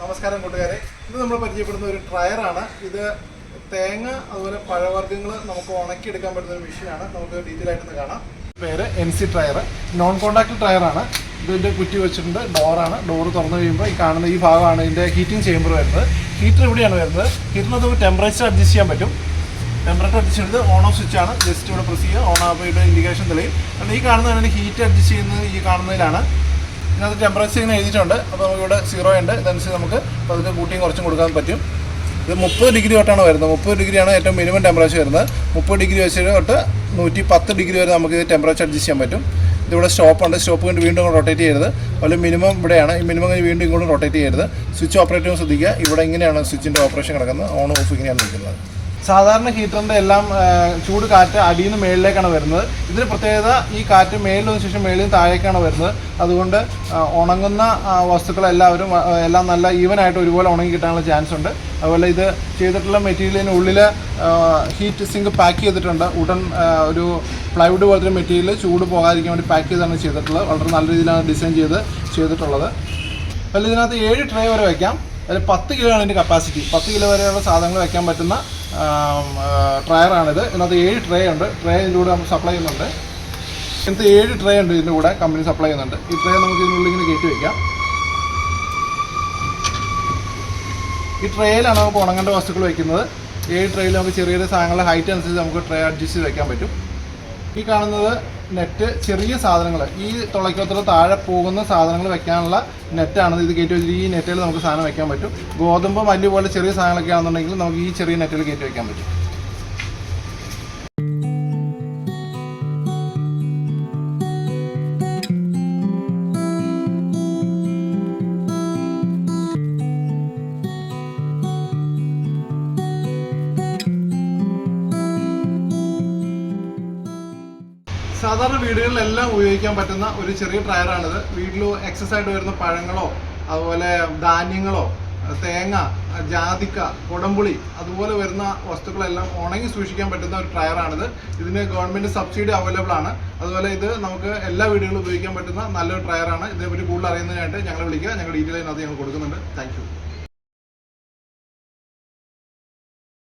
നമസ്കാരം കൂട്ടുകാരെ. ഇത് നമ്മൾ പരിചയപ്പെടുന്ന ഒരു ട്രയറാണ് ഇത് തേങ്ങ അതുപോലെ പഴവർഗങ്ങൾ നമുക്ക് ഉണക്കിയെടുക്കാൻ പറ്റുന്ന ഒരു മെഷീനാണ് നമുക്ക് ഡീറ്റെയിൽ ആയിട്ടൊന്ന് കാണാം. പേര് N C dryer non contact ട്രയറാണ് ഇതിന്റെ കുറ്റി വെച്ചിട്ടുണ്ട്. ഡോറാണ് ഡോർ തുറന്നു കഴിയുമ്പോൾ ഈ കാണുന്ന ഈ ഭാഗമാണ് ഇതിന്റെ ഹീറ്റിംഗ് ചേമ്പർ വരുന്നത്. ഹീറ്റർ ഇവിടെയാണ് വരുന്നത്. ഹീറ്ററിന് നമുക്ക് ടെമ്പറേച്ചർ അഡ്ജസ്റ്റ് ചെയ്യാൻ പറ്റും. ടെമ്പറേച്ചർ അഡ്ജസ്റ്റ് ചെയ്ത് ഓൺ ഓഫ് സ്വിച്ച് ആണ്. ജസ്റ്റ് ഇവിടെ പ്രസ് ചെയ്യുക. ഓൺ ആവുമ്പോൾ ഇൻഡിക്കേഷൻ തെളിയും. കാരണം ഈ കാണുന്നതാണ് ഹീറ്റ് അഡ്ജസ്റ്റ് ചെയ്യുന്നത് ഈ കാണുന്നതിലാണ് ഇതിനകത്ത് ടെമ്പറേച്ചർ ഇങ്ങനെ എഴുതിയിട്ടുണ്ട്. അപ്പോൾ നമുക്ക് ഇവിടെ സീറോ ഉണ്ട്. ഇതനുസരിച്ച് നമുക്ക് പതുക്കെ കൂട്ടിയും കുറച്ചും കൊടുക്കാൻ പറ്റും. ഇത് മുപ്പത് ഡിഗ്രി തൊട്ടാണ് വരുന്നത്. മുപ്പത് ഡിഗ്രിയാണ് ഏറ്റവും മിനിമം ടെമ്പറേച്ചർ വരുന്നത്. മുപ്പത് ഡിഗ്രി വെച്ചിട്ട് തൊട്ട് നൂറ്റി പത്ത് ഡിഗ്രി വരെ നമുക്ക് ഇത് ടെമ്പറേച്ചർ അഡ്ജസ്റ്റ് ചെയ്യാൻ പറ്റും. ഇതിവിടെ സ്റ്റോപ്പ് ഉണ്ട്. സ്റ്റോപ്പ് കൊണ്ട് വീണ്ടും റൊട്ടേറ്റ് ചെയ്യരുത്. അതുപോലെ മിനിമം ഇവിടെയാണ്. ഈ മിനിമം കഴിഞ്ഞ് വീണ്ടും ഇങ്ങോട്ട് റൊട്ടേറ്റ് ചെയ്യരുത്. സ്വിച്ച് ഓപ്പറേറ്റ് ചെയ്യുമ്പോൾ ശ്രദ്ധിക്കുക. ഇവിടെ ഇങ്ങനെയാണ് സ്വിച്ചിന്റെ ഓപ്പറേഷൻ കിടക്കുന്നത്. ഓൺ ഓഫ് ഇങ്ങനെയാണ് നിൽക്കുന്നത്. സാധാരണ ഹീറ്ററിന്റെ എല്ലാം ചൂട് കാറ്റ് അടിയിൽ നിന്ന് മേളിലേക്കാണ് വരുന്നത്. ഇതിന് പ്രത്യേകത ഈ കാറ്റ് മേളിൽ വന്ന ശേഷം മേളിൽ നിന്ന് താഴേക്കാണ് വരുന്നത്. അതുകൊണ്ട് ഉണങ്ങുന്ന വസ്തുക്കളെല്ലാവരും എല്ലാം നല്ല ഈവൻ ആയിട്ട് ഒരുപോലെ ഉണങ്ങി കിട്ടാനുള്ള ചാൻസ് ഉണ്ട്. അതുപോലെ ഇത് ചെയ്തിട്ടുള്ള മെറ്റീരിയലിന് ഉള്ളിൽ ഹീറ്റ് സിങ്ക് പാക്ക് ചെയ്തിട്ടുണ്ട്. ഉടൻ ഒരു പ്ലൈവുഡ് പോലത്തെ മെറ്റീരിയൽ ചൂട് പോകാതിരിക്കാൻ വേണ്ടി പാക്ക് ചെയ്താണ് ചെയ്തിട്ടുള്ളത്. വളരെ നല്ല രീതിയിലാണ് ഡിസൈൻ ചെയ്ത് ചെയ്തിട്ടുള്ളത്. അതിൽ ഇതിനകത്ത് ഏഴ് ട്രേ വരെ വയ്ക്കാം അതിൽ പത്ത് കിലോ ആണ് ഇതിന്റെ കപ്പാസിറ്റി പത്ത് കിലോ വരെയുള്ള സാധനങ്ങൾ വയ്ക്കാൻ പറ്റുന്ന ട്രയറാണിത് ഇതിനകത്ത് ഏഴ് ട്രേ ഉണ്ട്. ട്രേ ഇതിലൂടെ നമുക്ക് സപ്ലൈ ചെയ്യുന്നുണ്ട്. ഇങ്ങനത്തെ ഏഴ് ട്രേ ഉണ്ട് ഇതിന്റെ കൂടെ കമ്പനി സപ്ലൈ ചെയ്യുന്നുണ്ട്. ഈ ട്രേ നമുക്ക് ഇതിനുള്ളിൽ ഇങ്ങനെ കയറ്റി വയ്ക്കാം ഈ ട്രേയിലാണ് നമുക്ക് ഉണങ്ങേണ്ട വസ്തുക്കൾ വയ്ക്കുന്നത്. ഏഴ് ട്രേയിൽ നമുക്ക് ചെറിയ ചെറിയ സാധനങ്ങളുടെ ഹൈറ്റ് അനുസരിച്ച് നമുക്ക് ട്രേ അഡ്ജസ്റ്റ് ചെയ്ത് വയ്ക്കാൻ പറ്റും. ഈ കാണുന്നത് നെറ്റ് ചെറിയ സാധനങ്ങൾ. ഈ തുളയ്ക്കത്ര താഴെ പോകുന്ന സാധനങ്ങൾ വെക്കാനുള്ള നെറ്റാണ് ഇത് കയറ്റി വെച്ചിട്ട് ഈ നെറ്റിൽ നമുക്ക് സാധനം വെക്കാൻ പറ്റും. ഗോതമ്പ് മല്ലി പോലെ ചെറിയ സാധനങ്ങളൊക്കെ ആണെന്നുണ്ടെങ്കിൽ നമുക്ക് ഈ ചെറിയ നെറ്റിൽ കയറ്റി വെക്കാൻ പറ്റും. സാധാരണ വീടുകളിലെല്ലാം ഉപയോഗിക്കാൻ പറ്റുന്ന ഒരു ചെറിയ ട്രയറാണിത് വീട്ടിൽ എക്സസ് ആയിട്ട് വരുന്ന പഴങ്ങളോ അതുപോലെ ധാന്യങ്ങളോ തേങ്ങ ജാതിക്ക കൊടംപുളി അതുപോലെ വരുന്ന വസ്തുക്കളെല്ലാം ഉണങ്ങി സൂക്ഷിക്കാൻ പറ്റുന്ന ഒരു ട്രയറാണിത് ഇതിന് ഗവൺമെന്റ് സബ്സിഡി അവൈലബിൾ ആണ്. അതുപോലെ ഇത് നമുക്ക് എല്ലാ വീടുകളിലും ഉപയോഗിക്കാൻ പറ്റുന്ന നല്ലൊരു ട്രയറാണ് ഇതിനെപ്പറ്റി കൂടുതൽ അറിയുന്നതിനായിട്ട് ഞങ്ങളെ വിളിക്കുക. ഞങ്ങൾ ഡീറ്റെയിൽ അതിനകത്ത് ഞങ്ങൾ കൊടുക്കുന്നുണ്ട്. താങ്ക്